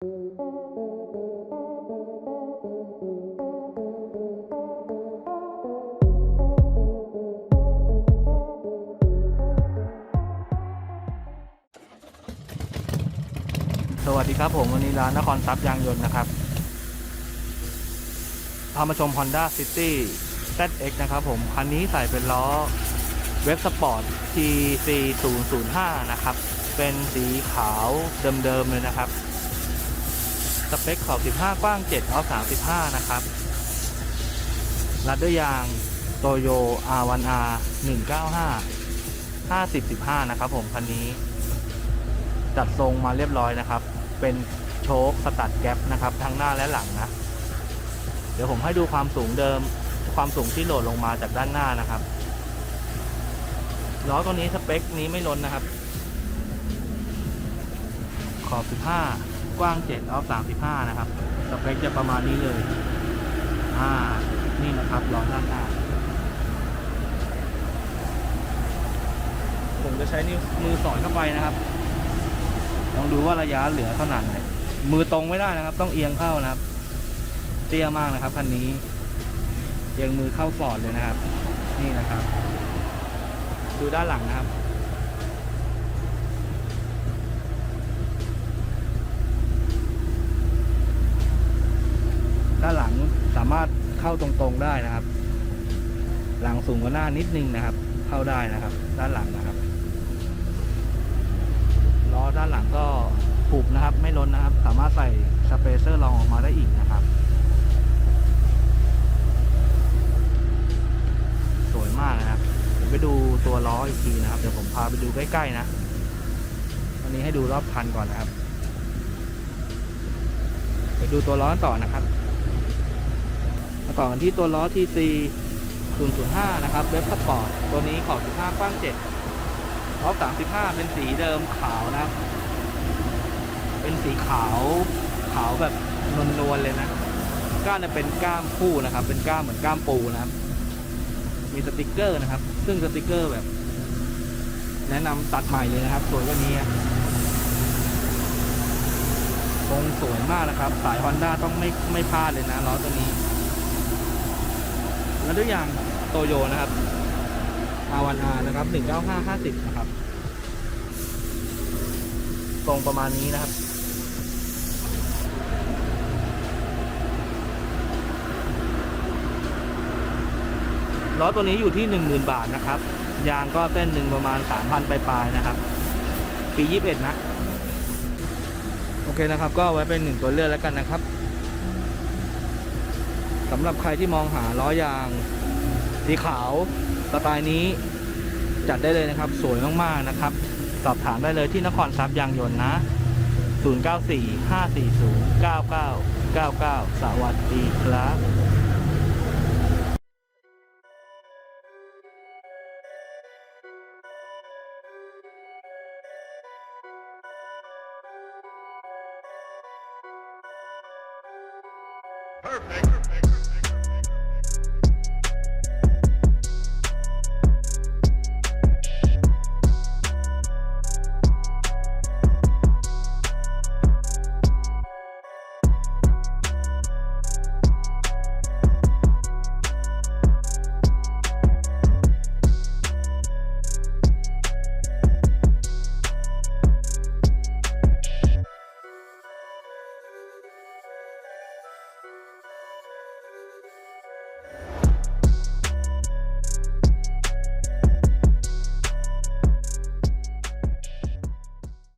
สวัสดีครับผมวันนี้ร้านนครทรัพย์ยางยนต์นะครับพามาชม Honda City ZX นะครับผม คันนี้ใส่เป็นล้อเว็บสปอร์ต TC 0 0 5 นะครับ เป็นสีขาวเดิมๆเลยนะครับ สเปคขอบ 15 กว้าง 7 เอา35 นะครับรัดด้วยยางโตโย R1R 195 50 15 นะครับผมคันนี้ จัดทรงมาเรียบร้อยนะครับ เป็นโชคสตัดแก๊ปนะครับ ทั้งหน้าและหลังนะ เดี๋ยวผมให้ดูความสูงเดิม ความสูงที่โหลดลงมาจากด้านหน้านะครับล้อตัวนี้สเปคนี้ไม่ล้นนะครับ ขอบ 15 กว้าง7ออฟ35 นะครับ สเปคจะประมาณนี้เลย อ่า นี่นะครับล้อด้านหน้า ผมจะใช้นิ้วมือสอดเข้าไปนะครับ ลองดูว่าระยะเหลือเท่าไหร่มือตรงไม่ได้นะครับ ต้องเอียงเข้านะครับ เตี้ยมากนะครับคันนี้ เอียงมือเข้าฟอดเลยนะครับ นี่นะครับ ดูด้านหลังนะครับ ด้านหลังสามารถ เข้าตรงๆได้นะครับ หลังสูงกว่าหน้านิดนึงนะครับ เข้าได้นะครับ ด้านหลังนะครับล้อด้านหลังก็ผูกนะครับ ไม่ล้นนะครับ สามารถใส่สเปเซอร์รองออกมาได้อีกนะครับ สวยมากนะครับเดี๋ยวไปดูตัวล้ออีกทีนะครับ เดี๋ยวผมพาไปดูใกล้ๆนะวันนี้ให้ดูรอบคันก่อนนะครับ ไปดูตัวล้อต่อนะครับ มาต่อกันที่ตัวล้อ TC 005 นะครับ เว็บสปอร์ต ตัวนี้ขอบ 15 กว้าง7รอบ35 เป็นสีเดิมขาวนะครับ เป็นสีขาว ขาวแบบนวลๆเลยนะ ก้านเนี่ยเป็นก้ามคู่นะครับ เป็นก้ามเหมือนก้ามปูนะครับ มีสติกเกอร์นะครับ ซึ่งสติกเกอร์แบบ แนะนำตัดใหม่เลยนะครับสวยกว่านี้อะตรงสวยมากนะครับ สาย Honda ต้องไม่ไม่พลาดเลยนะล้อตัวนี้ แล้วด้วยอย่างโตโยนะครับ R1R นะครับ 19550 นะครับ ตรงประมาณนี้นะครับล้อตัวนี้อยู่ที่ 10,000 บาทนะครับ ยางก็เส้นหนึ่งประมาณ 3,000 ปลายๆนะครับ ปี 21 นะ โอเคนะครับ ก็ไว้เป็นหนึ่งตัวเลือกแล้วกันนะครับ สำหรับใครที่มองหาล้อยาง สีขาวสไตล์นี้จัดได้เลยนะครับ สวยมากๆนะครับ สอบถามได้เลยที่นครทรัพย์ยางยนต์นะ 0945409999 สวัสดีครับ Perfect. Perfect.